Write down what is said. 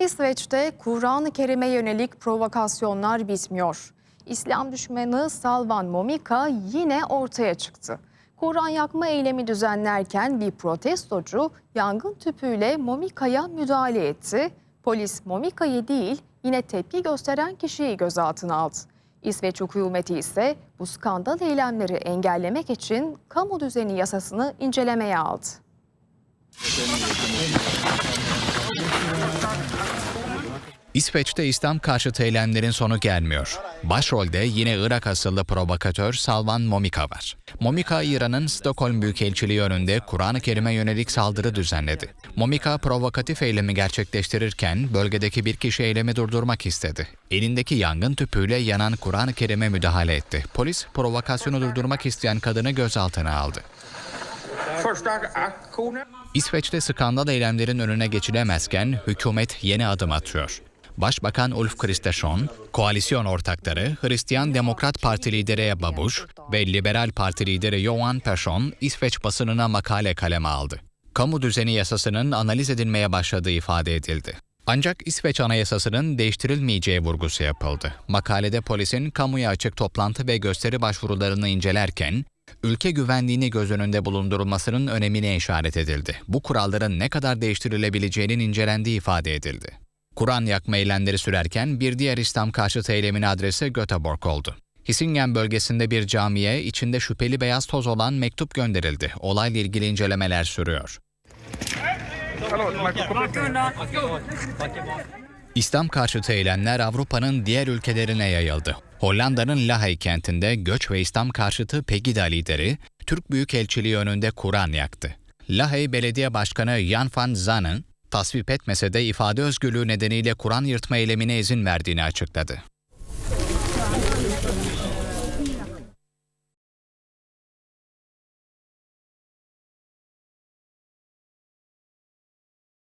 İsveç'te Kur'an-ı Kerim'e yönelik provokasyonlar bitmiyor. İslam düşmanı Salvan Momika yine ortaya çıktı. Kur'an yakma eylemi düzenlerken bir protestocu yangın tüpüyle Momika'ya müdahale etti. Polis Momika'yı değil yine tepki gösteren kişiyi gözaltına aldı. İsveç hükümeti ise bu skandal eylemleri engellemek için kamu düzeni yasasını incelemeye aldı. İsveç'te İslam karşıtı eylemlerin sonu gelmiyor. Başrolde yine Irak asıllı provokatör Salvan Momika var. Momika, İran'ın Stockholm Büyükelçiliği önünde Kur'an-ı Kerim'e yönelik saldırı düzenledi. Momika, provokatif eylemi gerçekleştirirken bölgedeki bir kişi eylemi durdurmak istedi. Elindeki yangın tüpüyle yanan Kur'an-ı Kerim'e müdahale etti. Polis, provokasyonu durdurmak isteyen kadını gözaltına aldı. İsveç'te skandal eylemlerin önüne geçilemezken hükümet yeni adım atıyor. Başbakan Ulf Kristersson, koalisyon ortakları Hristiyan Demokrat Parti lideri Ebba Busch ve Liberal Parti lideri Johan Persson İsveç basınına makale kaleme aldı. Kamu düzeni yasasının analiz edilmeye başladığı ifade edildi. Ancak İsveç Anayasası'nın değiştirilmeyeceği vurgusu yapıldı. Makalede polisin kamuya açık toplantı ve gösteri başvurularını incelerken, ülke güvenliğini göz önünde bulundurulmasının önemine işaret edildi. Bu kuralların ne kadar değiştirilebileceğinin incelendiği ifade edildi. Kur'an yakma eylemleri sürerken bir diğer İslam karşıtı eylemin adresi Göteborg oldu. Hisingen bölgesinde bir camiye içinde şüpheli beyaz toz olan mektup gönderildi. Olayla ilgili incelemeler sürüyor. İslam karşıtı eylemler Avrupa'nın diğer ülkelerine yayıldı. Hollanda'nın Lahey kentinde göç ve İslam karşıtı Pegida lideri Türk Büyükelçiliği önünde Kur'an yaktı. Lahey Belediye Başkanı Jan van Zanen, tasvip etmese de ifade özgürlüğü nedeniyle Kur'an yırtma eylemine izin verdiğini açıkladı.